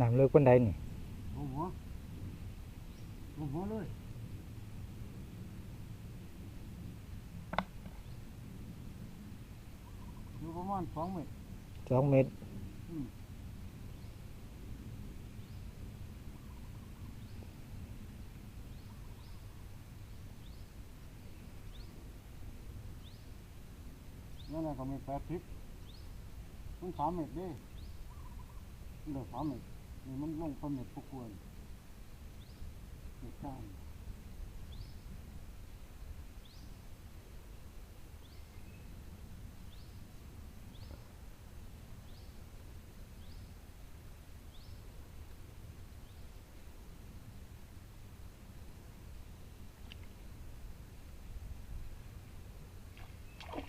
น้ำเลิกปันใดนี่ลงหัวลงหัวเลยอยู่ประมาณสองเมตรสองเมตรอืมนั่นแหละก็มีแปดสิบมันสามเมตรเด้เหลือสามเมตร นี่มันลงประเมตรพวกควรเมตรก้าน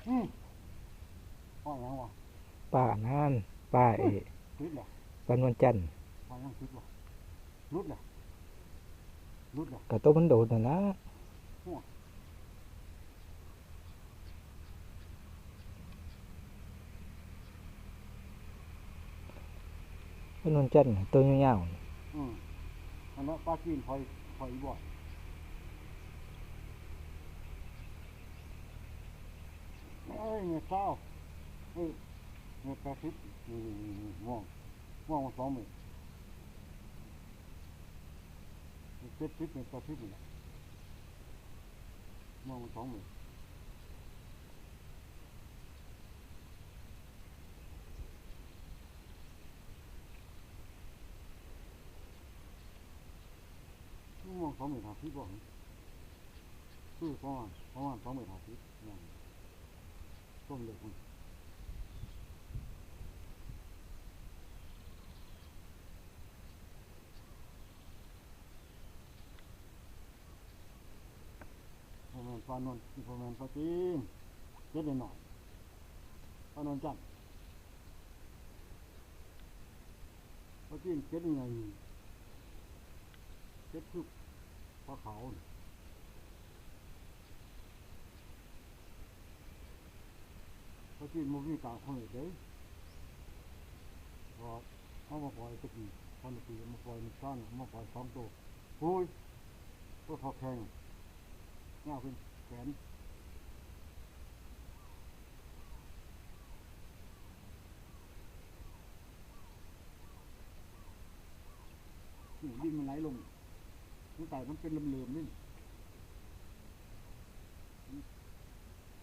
อืมว่าหยังวะป้านั่นป้าเอรุดเหรอ วันวันจันทร์ ว่าหยังรุดวะรุดเหรอรุดเหรอกับตัวมันโดด น่ะนะวันวันจันทร์น่ะตัวยาวๆนี่อืมอันนั้นปลาจีนคอยคอยบ่อยเอ้ยเงี้ยเศร้าเอ้ยเงี้ยแปดสิบนี่นี่นี่นี่ม่วงสองมตรเจ็ดสิบเมตรแปดสิบนี่แหละม่วงมาสองเมตรนี่มองสองเมตรห้าสิบบ่คือประมาณประมาณสองเมตรหาสิบมองต้นเล็กมันประมานนท์ประมาณปลาจีนเจ็ดหน่อยปานนท์จันทร์ปลาจีนเจ็ดยังไงเจ็ดคือพระเขาปาจีนมันมีกลางคนเลยเด้พอเอามาปล่อยตะกี้คนตะกี้มาปล่อยมันซ่านมาปล่อยสองตัวโอ้ยตัวพอแข็งเงาขึ้น แขนนี่ดินมันไหลลงตั้งแต่มันเป็นลำเลื่อมนี่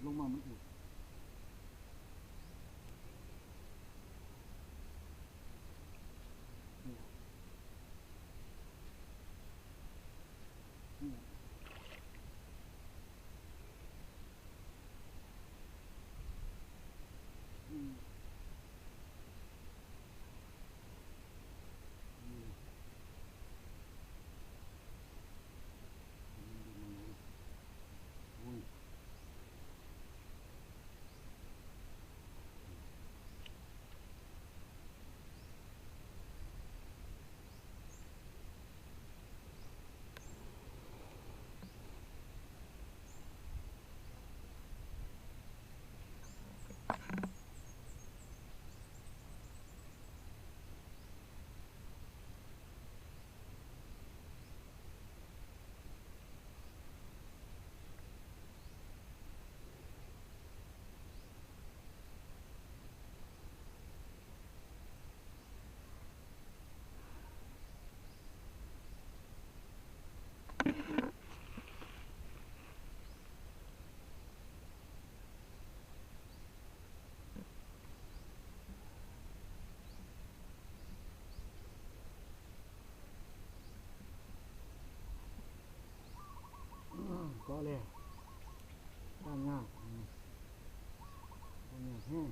ลงมามันอุดเนี่ยเนี่ยอืมอืม อุ้ย ก็เลยด้านหน้าอืมด้านหน้าแห้ง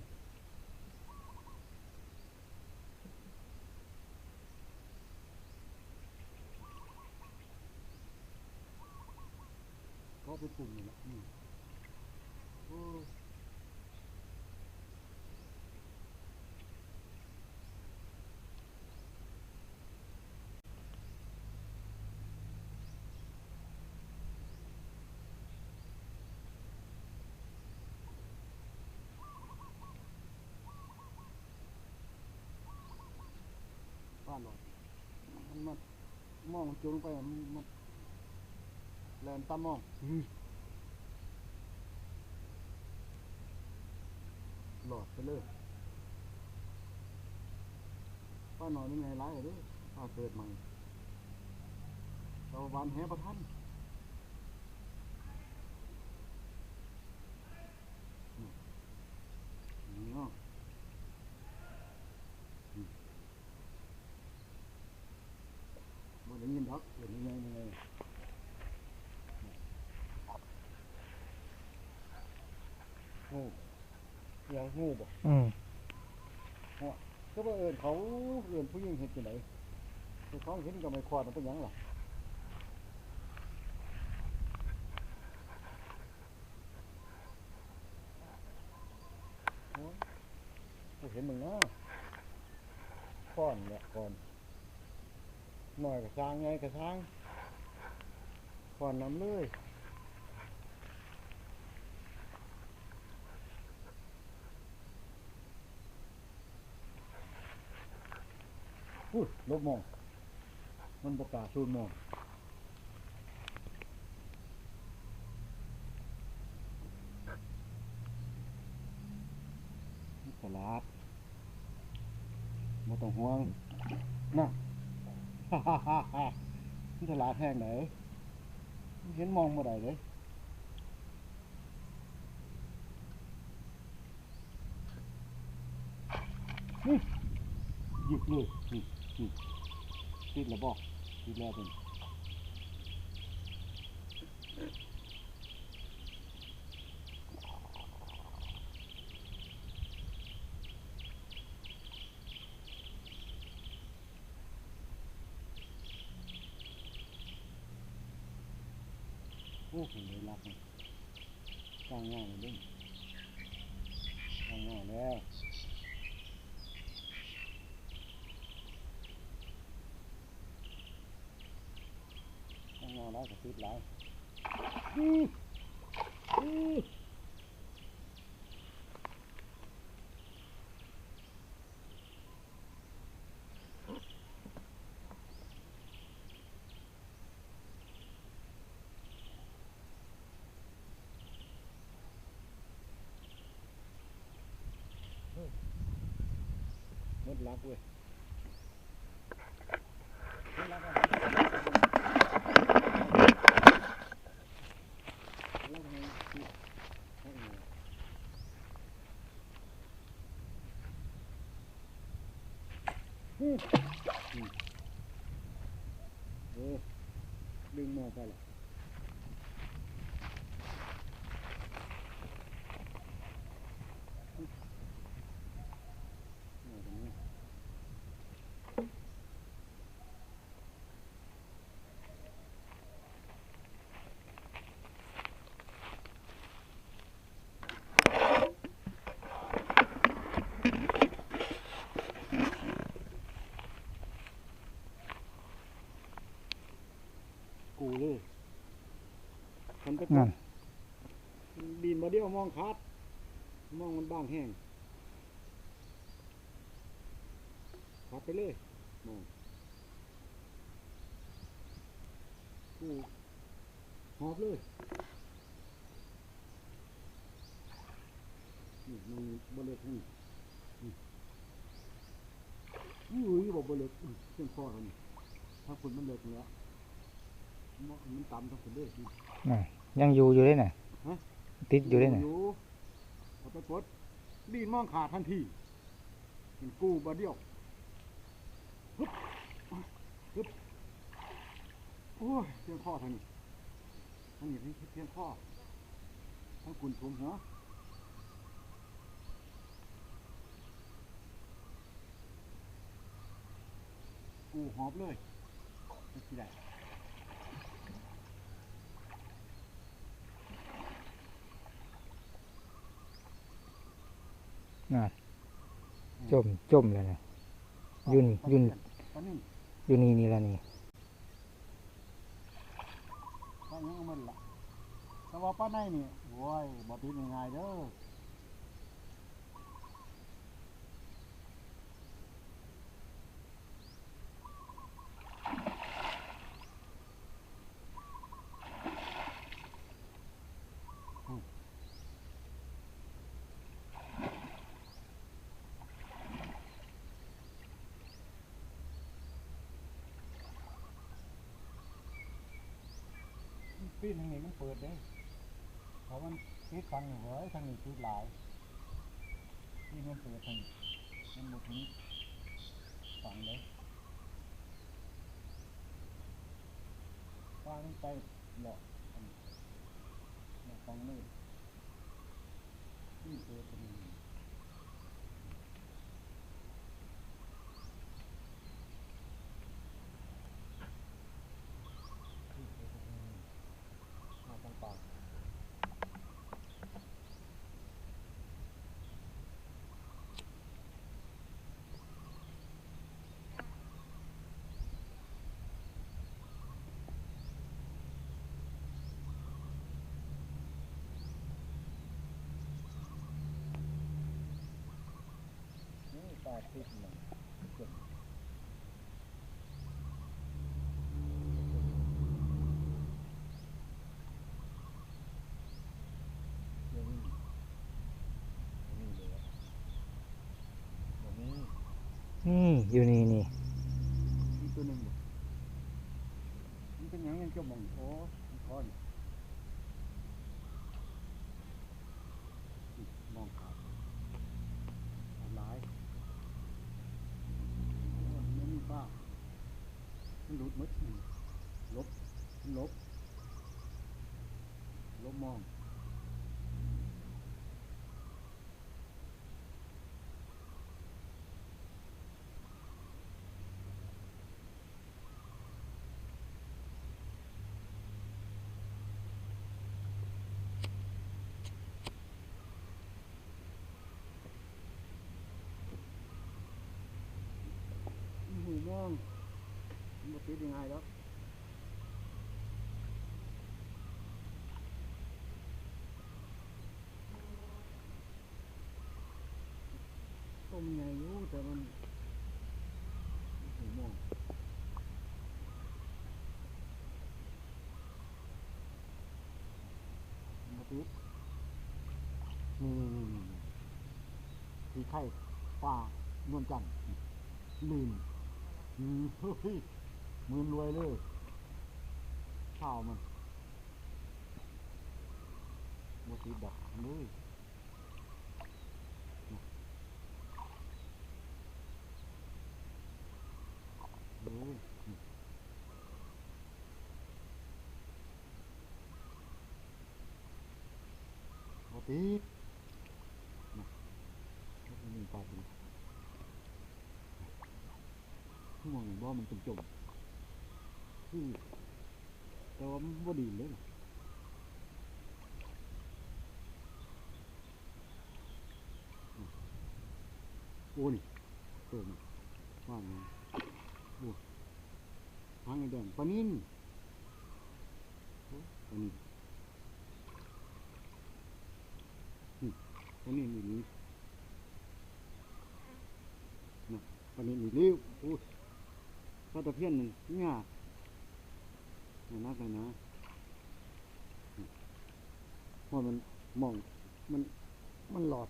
ก็ไปปุ่มนี่แหละอืมโอ้ยป้า หน่อยมันมามองจุลงไปมันมันแลนตามมองอื้อหลอดไปเลยป้าหน่อยนี่ไงร้ายเลยป้าเกิดใหม่เราวันแหประทันอืมนี่เนาะ บ่ได้ยินดอกเห็นยังไงยังไงงู ยังงูบ่อืมก็บ่เอิ้นเขาเอิ้นผู้หญิงเฮ็ดจังได๋แต่เขาเห็นก็ไม่ควาดมันเป็นหยังล่ะโอ้ยบ่เห็นมึงนะค้อนเนี่ยก่อนหน่อยกระช้างไงกระช้างก่อนนำเลย พูดลบมอง มันประกาศสูนมองตลาดม่ต้องห่วงนะฮ่าฮ่าฮ่าฮ่ามันจะลาดแห้งไหนเห็นมองบ่ได้เลยนี่หยิบเลยนี่ ติดแล้วบอกติดแล้วเป็นโอ้โหเลยรักมันกลางง่ายเลยเด้งกลางง่ายแล้ว กลางง่ายแล้วก็ติดแล้วมดรักเว้ยมดรักอะแล้วทำไมติดให้หนูอืมอืมเออดึงมอไปละมอตรงนี้ กูเลย มันไปกนั่ดนดินมาเดียวมองคัดมองมันบางแห้งคัดไปเลยมองกูหอบเลยนี่มันบเล็กนี่นี่อุ้ยบอกบเล็กอุ้ยเส้นคอเขานี่ถ้าคุณมันเล็กแล้ว มันมันต่ำทั้งคนเลยนี่นั่นยังอยู่อยู่เลยน่ะฮะติดอยู่เลยน่ะอยู่เอาไปปลดดีนมองขาดทันทีเป็นกู้บาเดียวฮึบฮึบโอ้ยเพียงข้อทางนี้ทางนี้เพียงข้อทั้งคุณทุมหัวกูหอบเลยไม่สิได้ นั่นจมจมเลยน่ะยุ่นยุ่นตอนนี้อยู่นี่นี่ละนี่ป้ายังเอามันละแต่ว่าป้าในนี่โว้ยบ่ติดง่ายๆเด้อ ปีนึงนี้มันเปิดเด้เพราะมันปิดฟังอยู่เว้ยทางนี้ปิดหลายนี่มันเปิดทางนี้มันหมดถึงฟังเลยฟังไปหลอกอันนี้หลอกฟังเลยนี่เปิดตรงนี้ มาต่าง นี่ตาติดมันเจ็บเดี๋ยวนี้เดี๋ยวนี้เลยอะเดี๋ยวนี้นี่อยู่นี่นี่ตัวหนึ่งมันเป็นยังยังจะมองโอ้คอนนี่มองขาดขาดหลายโอ้ยไม่มีป้ามันหลุดหมดนี่ลบมันลบ ลบมองหูมองมันบ่ติดยังไงแล้วต้มใหญ่อยู่แต่มันหูมอง มันบ่ติดนี่นี่นี่นี่ที่ไข่ปลานวลจันทร์ลืมอืมเฮ้ยมือรวยเลยข้าวมันโมติดดักเลยนะเลยนี่ มติดนะไม่ปลาติดที่มองเห็นว่ามันเป็นจมคือแต่ว่ามันบ่ดีเลยนะอืมโอ้นี่เติมว่างไงโอ้หางไอ้แดงปลานิ่นปลานิ่น นี่ปลานิ่นอีกนี้นะปลานิ่นอีกนี้โอ้ยปลาตะเพียนนึ่งยากน่านักเลยนะเพราะมันมองมันมันหลอด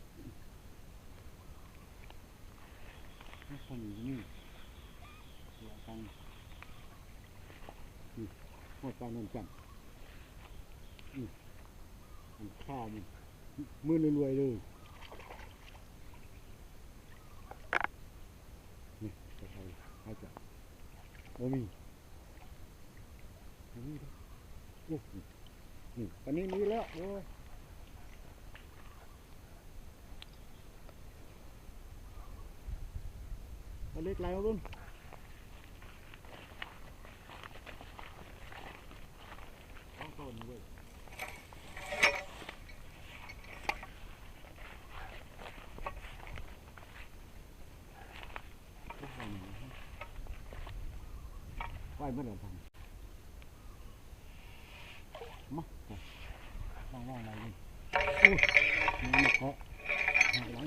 คนอยู่นี่หัวตังนี่หัวตังนนจันทร์นี่มันข้าวมัน มือรวยๆเลยนี่จะใครใครจะโอมีโอมีโอ้นี่ตอนนี้มีแล้วโอ้เล็กไรมาบุ้อาต้นเว้ยเอาต้นนี่นะ ไหวเมื่อไหร่ทำมาลองลองอะไรนี่โอ้ยมันมาเคาะหักหลัง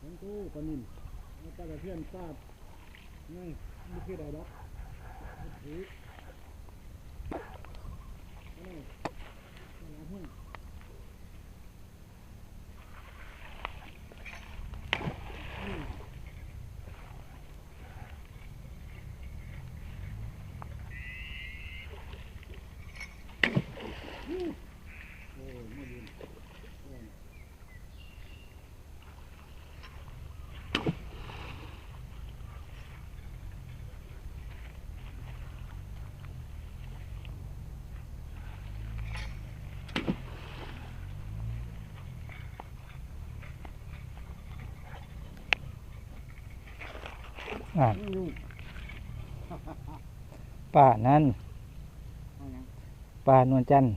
ทั้งตู้ปลานินแล้วปลาตะเพียนปลานี่ไม่คือใดดอกไม่ถือนี่ปลาแห้ง น อ่า อยู่ ป่านั้นเอาหยังป่านวลจันทร์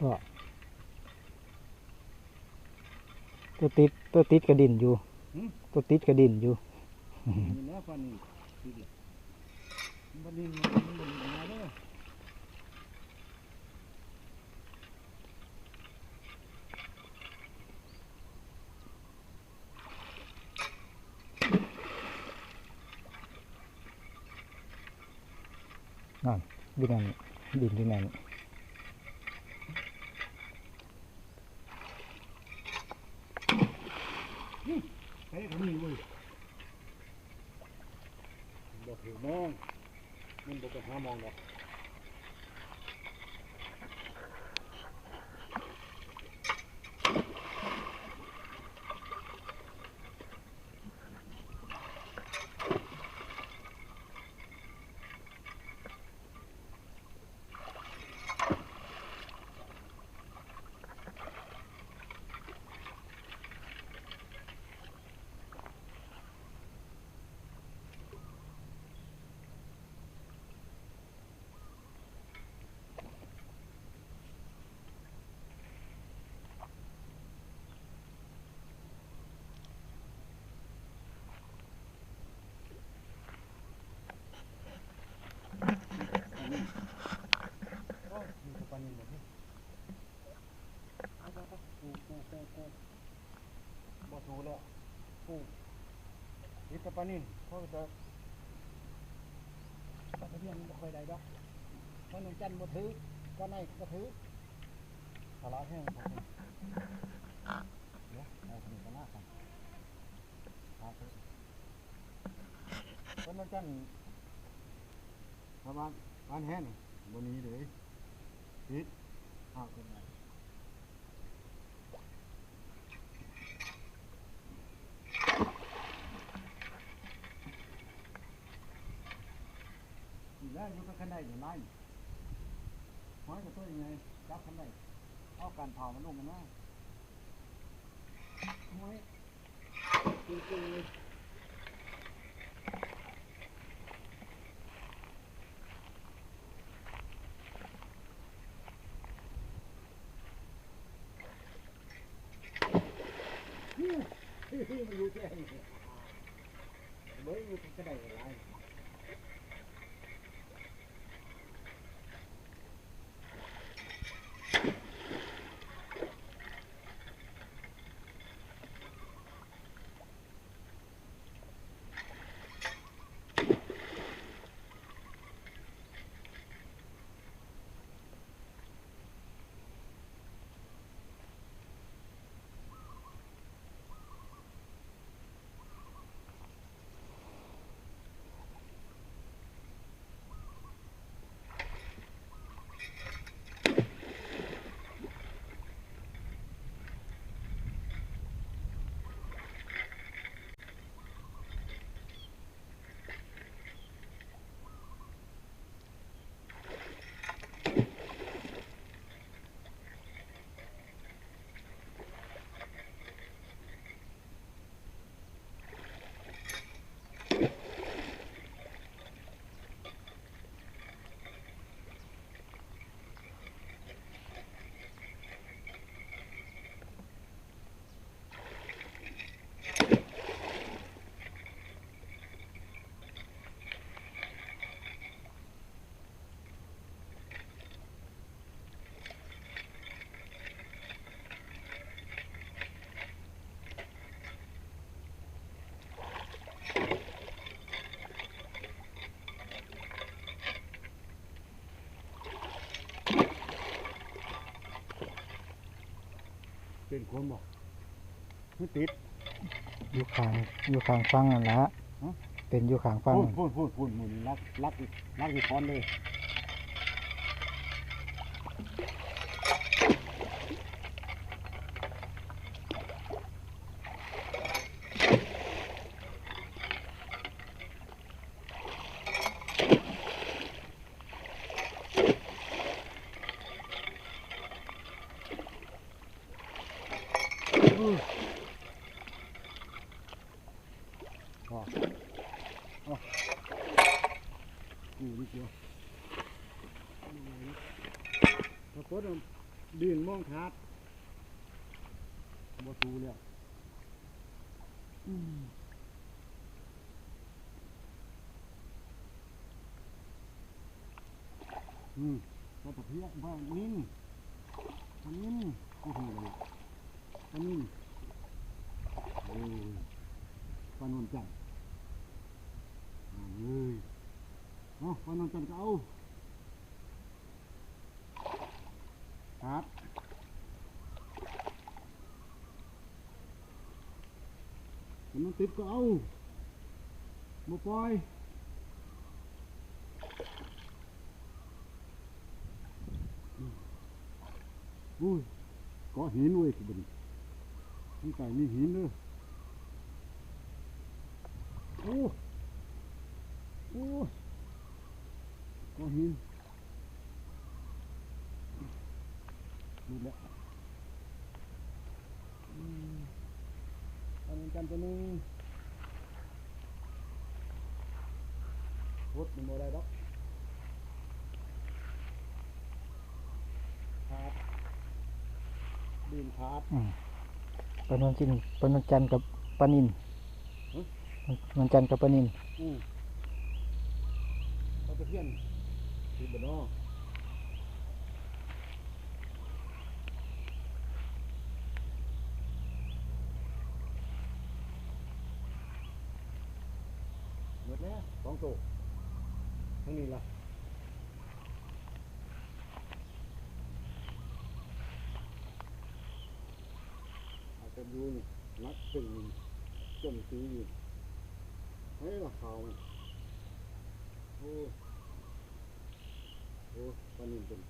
ก็ ตัวติดตัวติดกระดินอยู่ตัวติดกระดินอยู่ นี่นะฟันนี่ดีเดียวมันนี่มันมันมันมาเด้อดินนั่นดินที่นั่น เฮ้ยเขามีเว้ยบอกถือมองมันบอกไปหามองดอกโอ้มีสปานินหมดที่เอาไปไปปูปูปูปูบ่ถูแล้วปู วิสปานินเพราะจะปลาตะเพียนบ่ค่อยได้ดอกเพราะนนจันทร์บ่ถือก็ในก็ถือปลาร้าแห้งของคุณเดี๋ยวเอาคนนี้ก็ลากกันเอาไปเพราะนนจันทร์ชาวบ้านบ้านแห้งนี่บนนี้เลยปิดเอาขึ้นมา แล้วอยู่กับขันไดอยู่ไร่ห้อยกับตัวยังไงจับขันไดเอาการเผามันลงกันว่าห้อยจริงๆ เป็นคนบอกไม่ติด อยู่ข้างอยู่ข้างฟังนั่นละฮะเเป็นอยู่ข้างฟังพูดพูดพูดพูดหมุนรักรักรักอีกคอนเลยอ๋ออ๋อนี่นี่เดียวปรากฏว่า ดินมองขาดบ่สูแล้วอืมอืมมาตะเพียบ้านนิ่นอันนิ่นโอ้โหเลยอันนิ่นโอ้ยปานวนจันทร์เอาเลยเอาปานวนจันทร์ก็เอา ครับ มันติดก็เอาบ่ปล่อยอุ้ยก็หินเว้ยคือบัดนนี่ไก่มีหินเด้อโอ้โอ้ก็หินดูแล้วอืมอันนี้กันตัวหนึงรถ มันบ่ได้ดอกขาดดินขาดอืมปานนจินปานนจันทร์กับปานินฮะนนจันทร์กับปานินอืมเอาตะเพียนติดบ่เนาะหมดแล้วสองตัว ทั้งนี้ละอาจจะดูนี่รักสิ่งหนึ่งจมตีอยู่เฮ้ยราคามันโอ้โอ้ปลานิ่มเป็น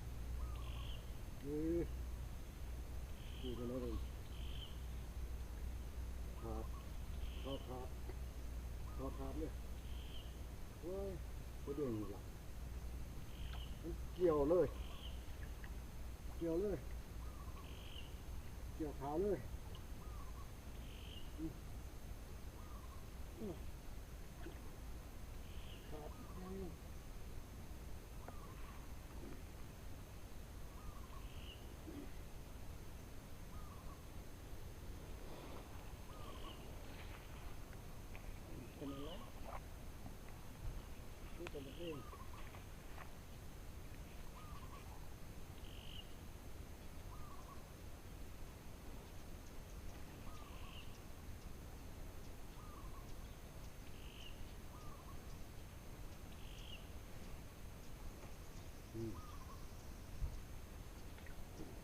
เฮ้ยดูกันแล้วเลยขาดข้าขาดขาขาดเลยเฮ้ย ไปเด้งอีกละมันเกี่ยวเลย เกี่ยวเลย เกี่ยวขาวเลย ครับเป็นอะไรนี่เป็นเอง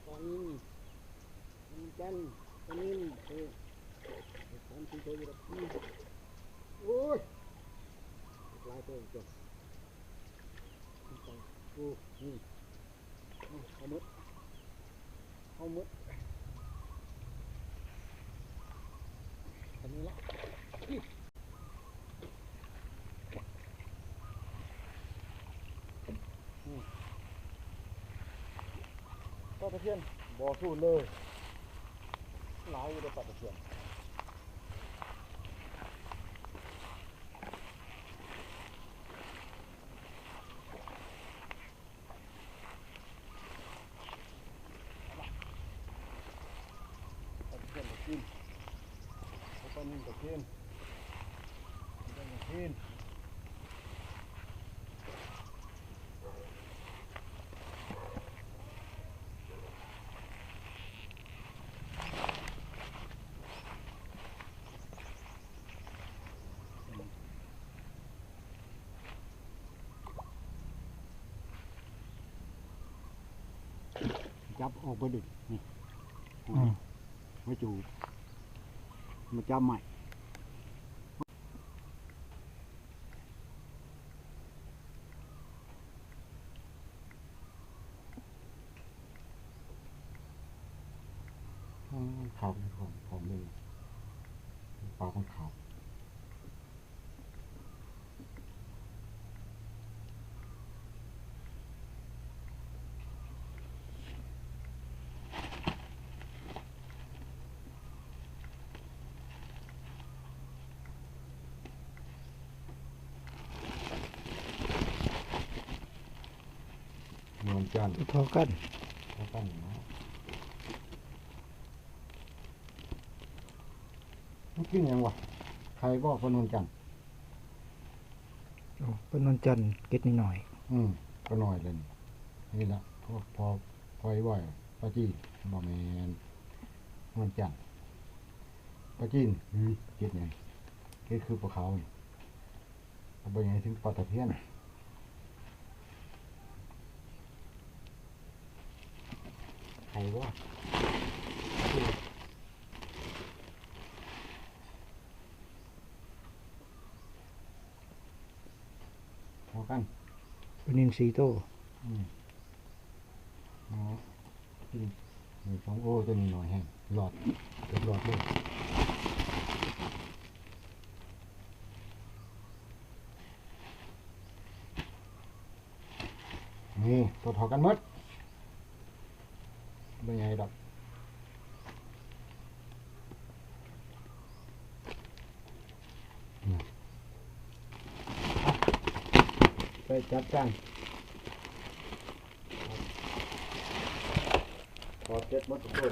ตอนนี้ มันนทร์ตอนนี้เออสามสี่ตัวอยู่แบบนี้โอ้ยลายตัวจบโอ้นี่เอาเอาหมดเอาหมดอันนี้ละปลาตะเพียนบ่อสูนเลยหลายอยู่ในปลาตะเลย นตะกินเอาปลานิ่มตะกินปลานิ่มตะกิน จับออกไปดินี่อืมมาจูบมาจับใหม่ ปากมันขาว นวลจันทร์ตัวเท่ากันเขาตั้งนะมันกินยังวะใครบอกพนวลจันทร์โอ้เป็นนวลจันทร์เก็ดนิดหน่อย อืมก็หน่อยเลยนี่นี่ละพอพอพอไอ้ไหวป้าจีนบอแมนนวลจันทร์ป้าจีนอืมเจ็ดไงเจ็ดคือปลาขาวนี่เอาไปไงถึงปลาตะเพียน ใครวะพอกันเป็นนินซีโตอืมอ๋อกินมีสองโอ้ตัวนี้หน่อยแห้งหลอดเกือบหลอดเลยนี่ตัวเท่ากันหมด เป็นไงดอกเนี่ยไปจัดกันพอเจ็ดมัดตัว